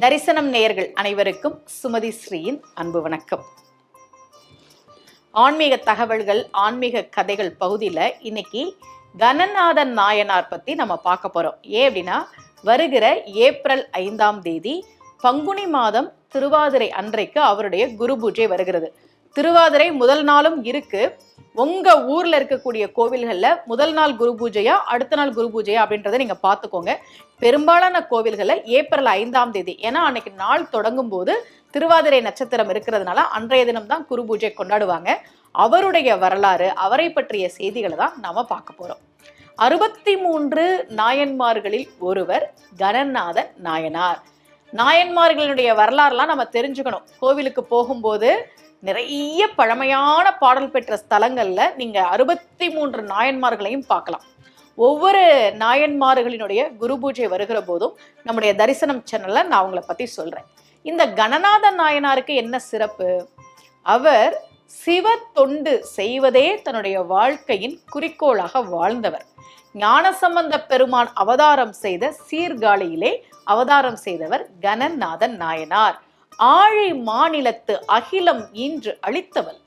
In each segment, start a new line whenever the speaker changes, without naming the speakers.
தரிசனம் நேயர்கள் அனைவருக்கும் சுமதி ஸ்ரீயின் அன்பு வணக்கம். ஆன்மீக தகவல்கள் ஆன்மீக கதைகள் பகுதியில் இன்னைக்கு கணநாதன் நாயனார் பற்றி நம்ம பார்க்க போகிறோம் ஏன் அப்படின்னா வருகிற ஏப்ரல் ஐந்தாம் தேதி பங்குனி மாதம் திருவாதிரை அன்றைக்கு அவருடைய குரு பூஜை வருகிறது. திருவாதிரை முதல் நாளும் இருக்கு. உங்க ஊர்ல இருக்கக்கூடிய கோவில்கள்ல முதல் நாள் குரு பூஜையா அடுத்த நாள் குரு பூஜையா அப்படின்றத நீங்க பார்த்துக்கோங்க. பெரும்பாலான கோவில்களில் ஏப்ரல் ஐந்தாம் தேதி ஏன்னா அன்னைக்கு நாள் தொடங்கும் போது திருவாதிரை நட்சத்திரம் இருக்கிறதுனால அன்றைய தினம் தான் குரு பூஜை கொண்டாடுவாங்க. அவருடைய வரலாறு அவரை பற்றிய செய்திகளை தான் நாம பார்க்க போறோம். அறுபத்தி மூன்று நாயன்மார்களில் ஒருவர் கணநாத நாயனார். நாயன்மார்களினுடைய வரலாறுலாம் நம்ம தெரிஞ்சுக்கணும். கோவிலுக்கு போகும்போது நிறைய பழமையான பாடல் பெற்ற ஸ்தலங்களில் நீங்கள் அறுபத்தி மூன்று நாயன்மார்களையும் பார்க்கலாம். ஒவ்வொரு நாயன்மார்களினுடைய குரு பூஜை வருகிற போதும் நம்முடைய தரிசனம் சேனலில் நான் அவங்கள பற்றி சொல்கிறேன் இந்த கணநாத நாயனாருக்கு என்ன சிறப்பு? அவர் சிவ தொண்டு செய்வதே தன்னுடைய வாழ்க்கையின் குறிக்கோளாக வாழ்ந்தவர். ஞானசம்பந்த பெருமான் அவதாரம் செய்த சீர்காழியிலே அவதாரம் செய்தவர் கணநாதன் நாயனார். ஆழி மாநிலத்து அகிலம் இன்று அளித்தவள்.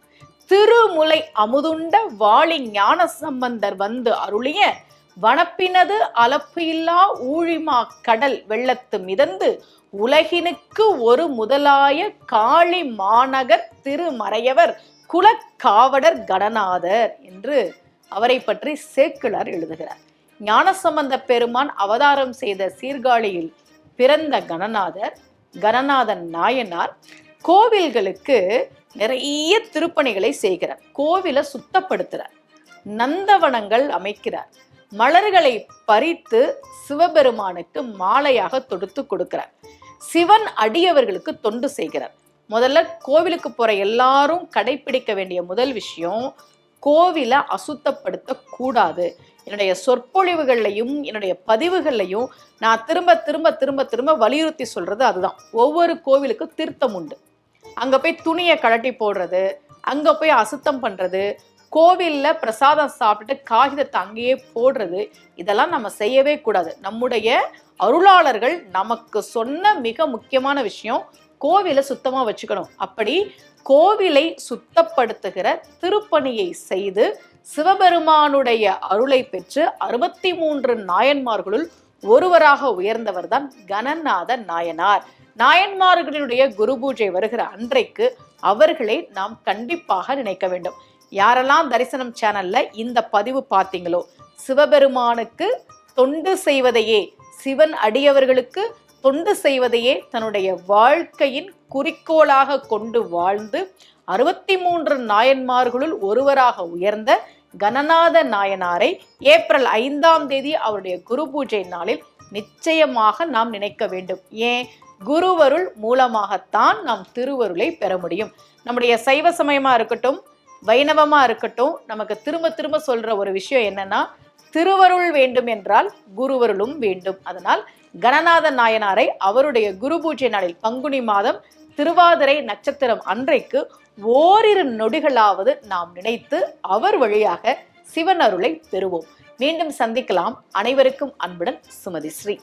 திருமுலை அமுதுண்ட வாழி ஞான சம்பந்தர் வந்து அருளிய வனப்பினது அலப்பு இல்லா ஊழிமா கடல் வெள்ளத்து மிதந்து உலகினுக்கு ஒரு முதலாய காளி மாநகர் திருமறையவர் குலக்காவடர் கடநாதர் என்று அவரை பற்றி சேக்கிழார் எழுதுகிறார். ஞானசம்பந்த பெருமான் அவதாரம் செய்த சீர்காழியில் பிறந்த கணநாதர் கணநாதன் நாயனார் கோவில்களுக்கு நிறைய திருப்பணிகளை செய்கிறார். கோவிலை சுத்தப்படுத்துகிறார் நந்தவனங்கள் அமைக்கிறார். மலர்களை பறித்து சிவபெருமானுக்கு மாலையாக தொடுத்து கொடுக்கிறார். சிவன் அடியவர்களுக்கு தொண்டு செய்கிறார். முதல்ல கோவிலுக்கு போற எல்லாரும் கடைபிடிக்க வேண்டிய முதல் விஷயம் கோவிலை அசுத்தப்படுத்த கூடாது என்னுடைய சொற்பொழிவுகள்லையும் என்னுடைய பதிவுகள்லையும் நான் திரும்ப திரும்ப திரும்ப திரும்ப வலியுறுத்தி சொல்கிறது அதுதான். ஒவ்வொரு கோவிலுக்கும் தீர்த்தம் உண்டு. அங்கே போய் துணியை கழட்டி போடுறது அங்கே போய் அசுத்தம் பண்ணுறது கோவில்ல பிரசாதம் சாப்பிட்டுட்டு காகிதத்தை அங்கேயே போடுறது இதெல்லாம் நம்ம செய்யவே கூடாது. நம்முடைய அருளாளர்கள் நமக்கு சொன்ன மிக முக்கியமான விஷயம் கோவிலை சுத்தமாக வச்சுக்கணும். அப்படி கோவிலை சுத்தப்படுத்துகிற திருப்பணியை செய்து சிவபெருமானுடைய அருளை பெற்று அறுபத்தி மூன்று நாயன்மார்களுள் ஒருவராக உயர்ந்தவர் தான் கணநாத நாயனார். நாயன்மார்களுடைய குரு பூஜை வருகிற அன்றைக்கு அவர்களை நாம் கண்டிப்பாக நினைக்க வேண்டும். யாரெல்லாம் தரிசனம் சேனல்ல இந்த பதிவு பார்த்தீங்களோ சிவபெருமானுக்கு தொண்டு செய்வதையே சிவன் அடியவர்களுக்கு தொண்டு செய்வதையே தன்னுடைய வாழ்க்கையின் குறிக்கோளாக கொண்டு வாழ்ந்து அறுபத்தி மூன்று நாயன்மார்களுள் ஒருவராக உயர்ந்த கணநாத நாயனாரை ஏப்ரல் ஐந்தாம் தேதி அவருடைய குரு பூஜை நாளில் நிச்சயமாக நாம் நினைக்க வேண்டும். ஏன்? குருவருள் மூலமாகத்தான் நாம் திருவருளை பெற முடியும். நம்முடைய சைவ சமயமாக இருக்கட்டும் வைணவமாக இருக்கட்டும் நமக்கு திரும்ப திரும்ப சொல்கிற ஒரு விஷயம் என்னென்னா திருவருள் வேண்டும் என்றால் குருவருளும் வேண்டும். அதனால் கணநாத நாயனாரை அவருடைய குரு பூஜை நாளில் பங்குனி மாதம் திருவாதிரை நட்சத்திரம் அன்றைக்கு ஓரிரு நொடிகளாவது நாம் நினைத்து அவர் வழியாக சிவன் அருளை பெறுவோம். மீண்டும் சந்திக்கலாம். அனைவருக்கும் அன்புடன் சுமதி ஸ்ரீ.